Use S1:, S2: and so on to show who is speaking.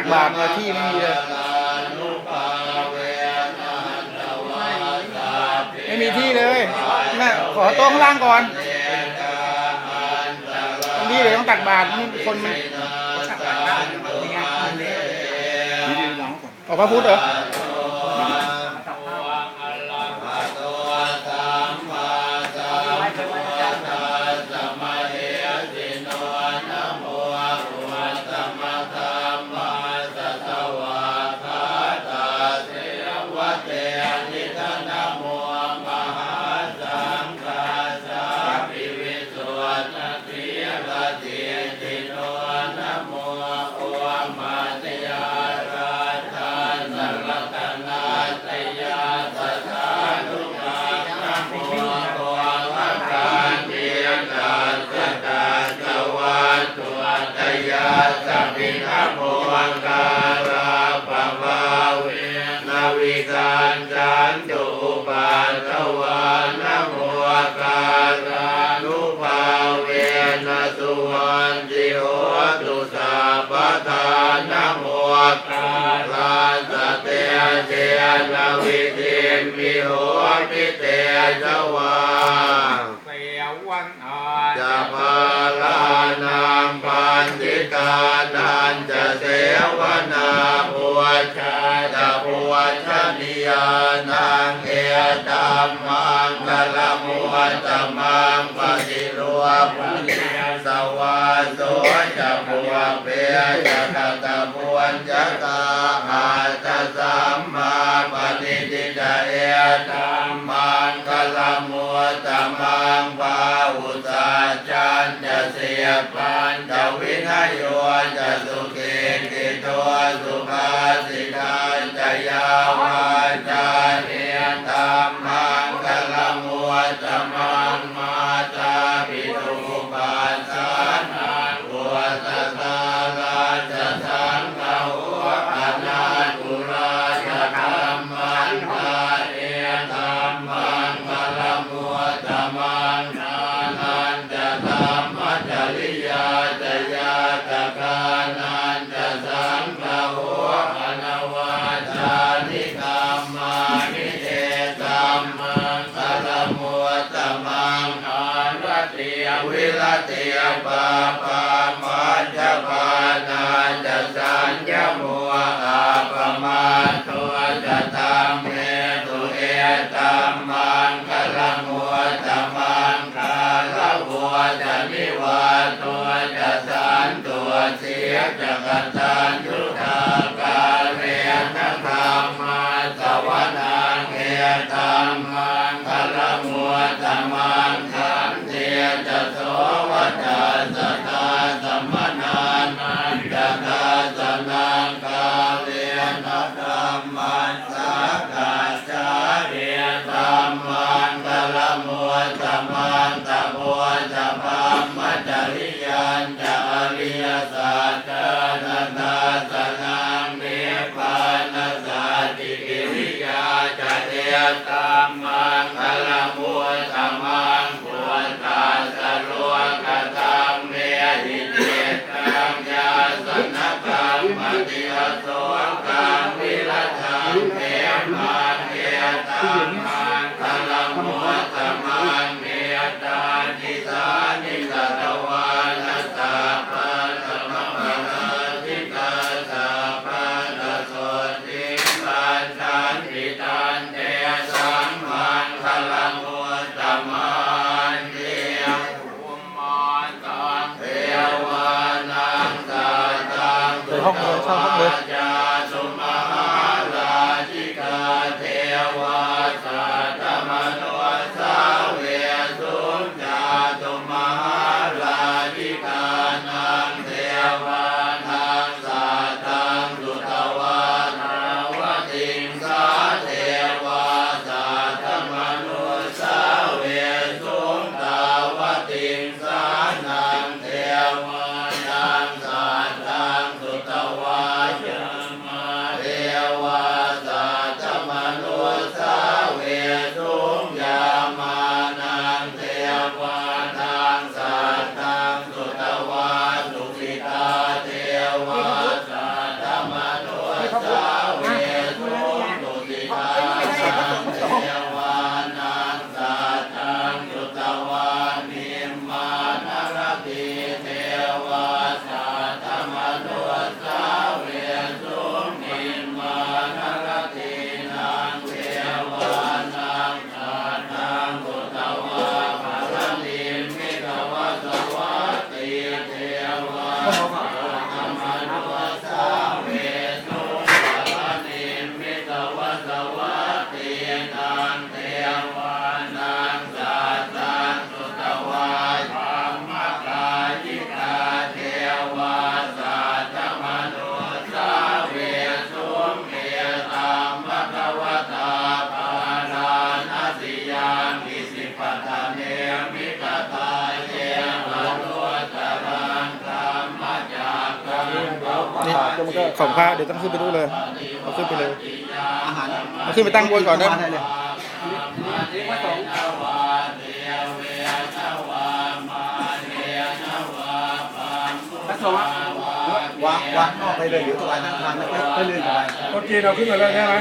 S1: ตักบาตรเนี่ยที่ไม่มีเลยไม่มีที่เลยแม่ขอโต๊ะข้างล่างก่อนตรงนี้เลยต้องตักบาตรนี่คนมันออกพระพุทธเหรอ
S2: ปาทวานโมกาลานุภาเวนะสุวันติโหตุสาปทานโมกาลาสเตเจนาวิติมิโหปิเตจวา
S3: เสียวันอา
S2: จะพาลานางปันติกานันจะเสวนาปัวชาจะ ติยานางเอตัมมังกลมัวตมังปฏิรัวปุญญสวาโสจะปัวเปยจะกตะปวนจะกาอาตสัมมาปฏิทิตาเอตัมมังกลมัวตมังปาอุตาจันจะเสียปันจะวินัยโยจะสุเก ยจะกัตันยุ ตัมมังคลมัตมังปวตาสโลกตังเมหิเตตังยาสนกังปฏิอโสกัมวิรัชังเทมาเท
S3: ตั
S2: ม
S1: ของพระเดี๋ยวต้องขึ้นไปดูเลยเอาขึ้นไปเลย เอาขึ้นไปตั้งบนก่อนได้ไหม
S2: ได้เลยเรียกว่าสองทั้งสองอะวางวางนอกไปเลยหรือตัวายทั้งทางแล้วก็เลื่อนไป
S1: โอเคเราขึ้นมาแล้วใช่ไหม